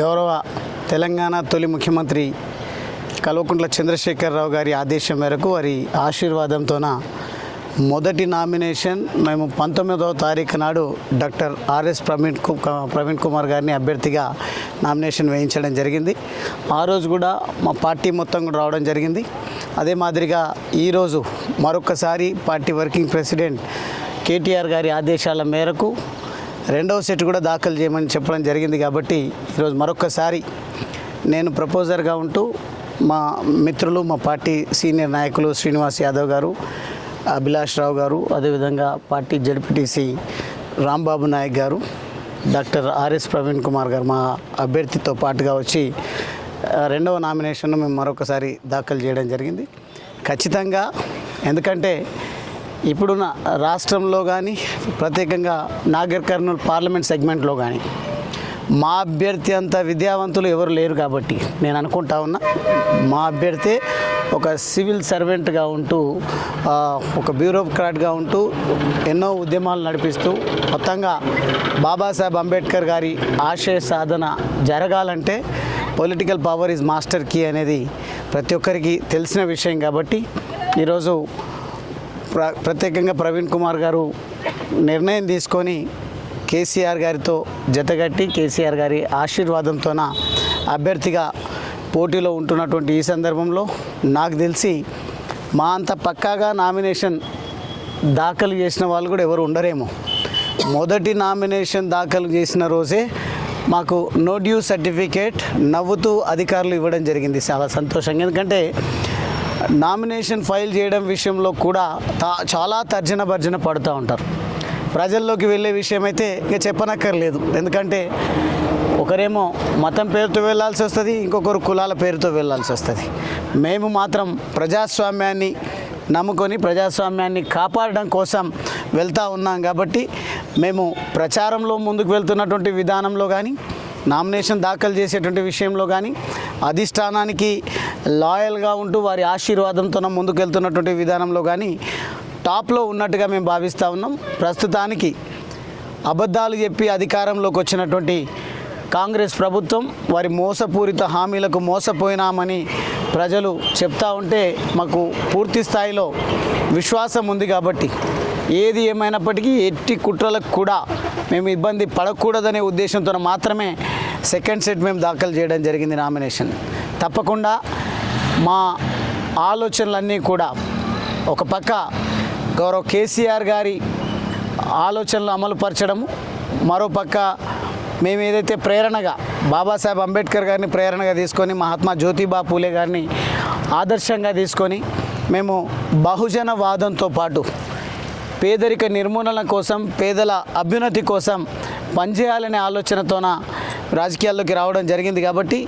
గౌరవ తెలంగాణ తొలి ముఖ్యమంత్రి కల్వకుంట్ల చంద్రశేఖరరావు గారి ఆదేశం మేరకు వారి ఆశీర్వాదంతోన మొదటి నామినేషన్ మేము పంతొమ్మిదవ తారీఖు నాడు డాక్టర్ ఆర్ఎస్ ప్రవీణ్కు ప్రవీణ్ కుమార్ గారిని అభ్యర్థిగా నామినేషన్ వేయించడం జరిగింది. ఆ రోజు కూడా మా పార్టీ మొత్తం కూడా రావడం జరిగింది. అదే మాదిరిగా ఈరోజు మరొకసారి పార్టీ వర్కింగ్ ప్రెసిడెంట్ కేటీఆర్ గారి ఆదేశాల మేరకు రెండవ సెట్ కూడా దాఖలు చేయమని చెప్పడం జరిగింది కాబట్టి ఈరోజు మరొకసారి నేను ప్రపోజర్గా ఉంటూ మా మిత్రులు మా పార్టీ సీనియర్ నాయకులు శ్రీనివాస్ యాదవ్ గారు అభిలాష్ రావు గారు అదేవిధంగా పార్టీ జడ్పీటీసీ రాంబాబు నాయక్ గారు డాక్టర్ ఆర్ఎస్ ప్రవీణ్ కుమార్ గారు మా అభ్యర్థితో పాటుగా వచ్చి రెండవ నామినేషన్ను మేము మరొకసారి దాఖలు చేయడం జరిగింది. ఖచ్చితంగా ఎందుకంటే ఇప్పుడున్న రాష్ట్రంలో కానీ ప్రత్యేకంగా నాగర్ కర్నూలు పార్లమెంట్ సెగ్మెంట్లో కానీ మా అభ్యర్థి అంత విద్యావంతులు ఎవరు లేరు కాబట్టి నేను అనుకుంటా ఉన్నా మా అభ్యర్థి ఒక సివిల్ సర్వెంట్గా ఉంటూ ఒక బ్యూరోక్రాట్గా ఉంటూ ఎన్నో ఉద్యమాలు నడిపిస్తూ మొత్తంగా బాబాసాహెబ్ అంబేద్కర్ గారి ఆశయ సాధన జరగాలంటే political power is master key అనేది ప్రతి ఒక్కరికి తెలిసిన విషయం కాబట్టి ఈరోజు ప్ర ప్రత్యేకంగా ప్రవీణ్ కుమార్ గారు నిర్ణయం తీసుకొని కేసీఆర్ గారితో జతగట్టి కేసీఆర్ గారి ఆశీర్వాదంతోన అభ్యర్థిగా పోటీలో ఉంటున్నటువంటి ఈ సందర్భంలో నాకు తెలిసి మా అంత పక్కాగా నామినేషన్ దాఖలు చేసిన వాళ్ళు కూడా ఎవరు ఉండరేమో. మొదటి నామినేషన్ దాఖలు చేసిన రోజే మాకు నో డ్యూ సర్టిఫికేట్ నవ్వుతూ అధికారులు ఇవ్వడం జరిగింది. చాలా సంతోషంగా. ఎందుకంటే నామినేషన్ ఫైల్ చేయడం విషయంలో కూడా తా- చాలా తర్జన భర్జన పడుతూ ఉంటారు. ప్రజల్లోకి వెళ్ళే విషయం అయితే ఇంకా చెప్పనక్కర్లేదు. ఎందుకంటే ఒకరేమో మతం పేరుతో వెళ్ళాల్సి వస్తుంది ఇంకొకరు కులాల పేరుతో వెళ్ళాల్సి వస్తుంది. మేము మాత్రం ప్రజాస్వామ్యాన్ని నమ్ముకొని ప్రజాస్వామ్యాన్ని కాపాడడం కోసం వెళ్తూ ఉన్నాం కాబట్టి మేము ప్రచారంలో ముందుకు వెళ్తున్నటువంటి విధానంలో కానీ నామినేషన్ దాఖలు చేసేటువంటి విషయంలో కానీ అధిష్టానానికి లాయల్గా ఉంటూ వారి ఆశీర్వాదంతో ముందుకు వెళ్తున్నటువంటి విధానంలో కానీ టాప్లో ఉన్నట్టుగా మేము భావిస్తూ ఉన్నాం. ప్రస్తుతానికి అబద్ధాలు చెప్పి అధికారంలోకి వచ్చినటువంటి కాంగ్రెస్ ప్రభుత్వం వారి మోసపూరిత హామీలకు మోసపోయినామని ప్రజలు చెప్తా ఉంటే మాకు పూర్తి స్థాయిలో విశ్వాసం ఉంది కాబట్టి ఏది ఏమైనప్పటికీ ఎట్టి కుట్రలకు కూడా మేము ఇబ్బంది పడకూడదనే ఉద్దేశంతో మాత్రమే సెకండ్ సెట్ మేము దాఖలు చేయడం జరిగింది నామినేషన్. తప్పకుండా మా ఆలోచనలన్నీ కూడా ఒక పక్క గౌరవ కేసీఆర్ గారి ఆలోచనలు అమలుపరచడము మరోపక్క మేము ఏదైతే ప్రేరణగా బాబాసాహెబ్ అంబేద్కర్ గారిని ప్రేరణగా తీసుకొని మహాత్మా జ్యోతిబా పూలే గారిని ఆదర్శంగా తీసుకొని మేము బహుజన వాదంతో పాటు పేదరిక నిర్మూలన కోసం పేదల అభ్యున్నతి కోసం పనిచేయాలనే ఆలోచనతోన రాజకీయాల్లోకి రావడం జరిగింది కాబట్టి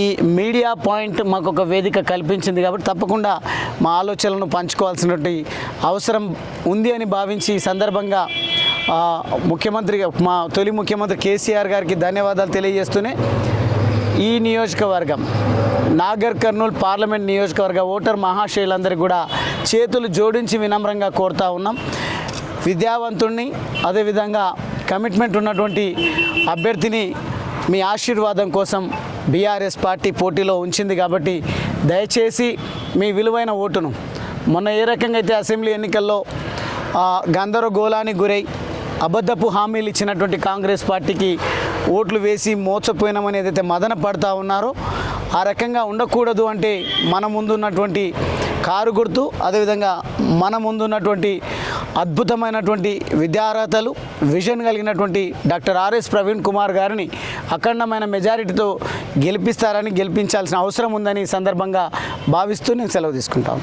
ఈ మీడియా పాయింట్ మాకు ఒక వేదిక కల్పించింది కాబట్టి తప్పకుండా మా ఆలోచనలను పంచుకోవాల్సినటువంటి అవసరం ఉంది అని భావించి ఈ సందర్భంగా ముఖ్యమంత్రి మా తొలి ముఖ్యమంత్రి కేసీఆర్ గారికి ధన్యవాదాలు తెలియజేస్తూనే ఈ నియోజకవర్గం నాగర్ కర్నూలు పార్లమెంట్ నియోజకవర్గ ఓటర్ మహాశయులందరికీ కూడా చేతులు జోడించి వినమ్రంగా కోరుతా ఉన్నాం. విద్యావంతుణ్ణి అదేవిధంగా కమిట్మెంట్ ఉన్నటువంటి అభ్యర్థిని మీ ఆశీర్వాదం కోసం బీఆర్ఎస్ పార్టీ పోటీలో ఉంచింది కాబట్టి దయచేసి మీ విలువైన ఓటును. మొన్న ఏ రకంగా అయితే అసెంబ్లీ ఎన్నికల్లో గందరగోళానికి గురై అబద్ధపు హామీలు ఇచ్చినటువంటి కాంగ్రెస్ పార్టీకి ఓట్లు వేసి మోసపోయినామని ఏదైతే మదన పడతా ఉన్నారో ఆ రకంగా ఉండకూడదు అంటే మన ముందున్నటువంటి కారు గుర్తు అదేవిధంగా మన ముందున్నటువంటి అద్భుతమైనటువంటి విద్యార్హతలు విజన్ కలిగినటువంటి డాక్టర్ ఆర్ఎస్ ప్రవీణ్ కుమార్ గారిని అఖండమైన మెజారిటీతో గెలిపిస్తారని గెలిపించాల్సిన అవసరం ఉందని సందర్భంగా భావిస్తూ నేను సెలవు తీసుకుంటాను.